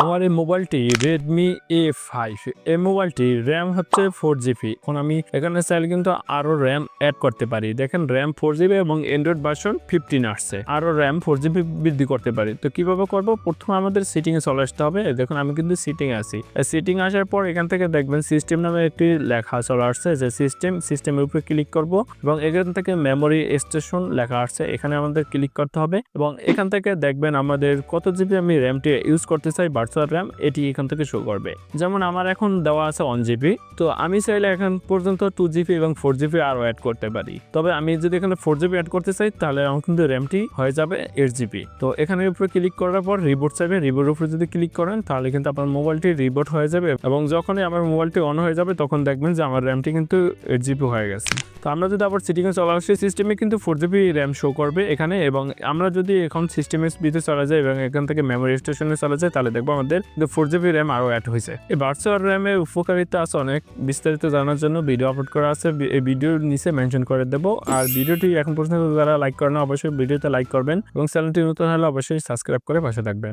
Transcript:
আমার এই মোবাইলটি রেডমি এ ফাইভ এই মোবাইলটি র্যাম হচ্ছে ফোর জিবি এখন আমি এখানে চাইলে কিন্তু আরও র্যাম অ্যাড করতে পারি। দেখেন র্যাম ফোর জিবি এবং অ্যান্ড্রয়েড ভার্সন ফিফটিন আসছে। আরও র্যাম ফোর জিবি বৃদ্ধি করতে পারি। তো কীভাবে করব? প্রথমে আমাদের সিটিং এ চলে আসতে হবে। দেখুন, আমি কিন্তু সিটিং আছি। সিটিং আসার পর এখান থেকে দেখবেন সিস্টেম নামে একটি লেখা চলে আসছে যে সিস্টেম সিস্টেমের উপরে ক্লিক করব এবং এখান থেকে মেমোরি স্টেশন লেখা আসছে। এখানে আমাদের ক্লিক করতে হবে এবং এখান থেকে দেখবেন আমাদের কত জিবি আমি র্যামটি ইউজ করতে চাই ভার্চুয়াল র্যাম এটি এখান থেকে শো করবে। যেমন আমার এখন দেওয়া আছে ওয়ান জিবি তো আমি চাইলে এখন পর্যন্ত টু জিবি এবং ফোর জিবি আরও অ্যাড করতে পারি। তবে আমি যদি এখানে ফোর জিবি অ্যাড করতে চাই, তাহলে আমার কিন্তু র্যামটি হয়ে যাবে এইট জিবি তো এখানে উপরে ক্লিক করার পর রিবোট চাইবে। রিবোট উপরে যদি ক্লিক করেন, তাহলে কিন্তু আপনার মোবাইলটি রিবোট হয়ে যাবে এবং যখনই আমার মোবাইলটি অন হয়ে যাবে, তখন দেখবেন যে আমার র্যামটি কিন্তু এইট জিবি হয়ে গেছে। তো আমরা যদি আবার সিটিংয়ে চলে আসি সিস্টেমে কিন্তু ফোর জিবি র্যাম শো করবে এখানে এবং আমরা যদি এখন সিস্টেমের ভিতরে চলে যাই এবং এখান থেকে মেমোরি স্টেশনে চলে যায় তাহলে দেখব আমাদের, কিন্তু ফোর জিবি র্যাম আরও অ্যাড হয়েছে। এই ভার্চুয়াল র্যামের উপকারিতা আছে অনেক, বিস্তারিত জানার জন্য ভিডিও আপলোড করা আছে এই ভিডিওর নিচে মেনশন করে দেবো। আর ভিডিওটি এখন পর্যন্ত যারা লাইক করেন অবশ্যই ভিডিওতে লাইক করবেন এবং চ্যানেলটি নতুন হলে অবশ্যই সাবস্ক্রাইব করে পাশে থাকবেন।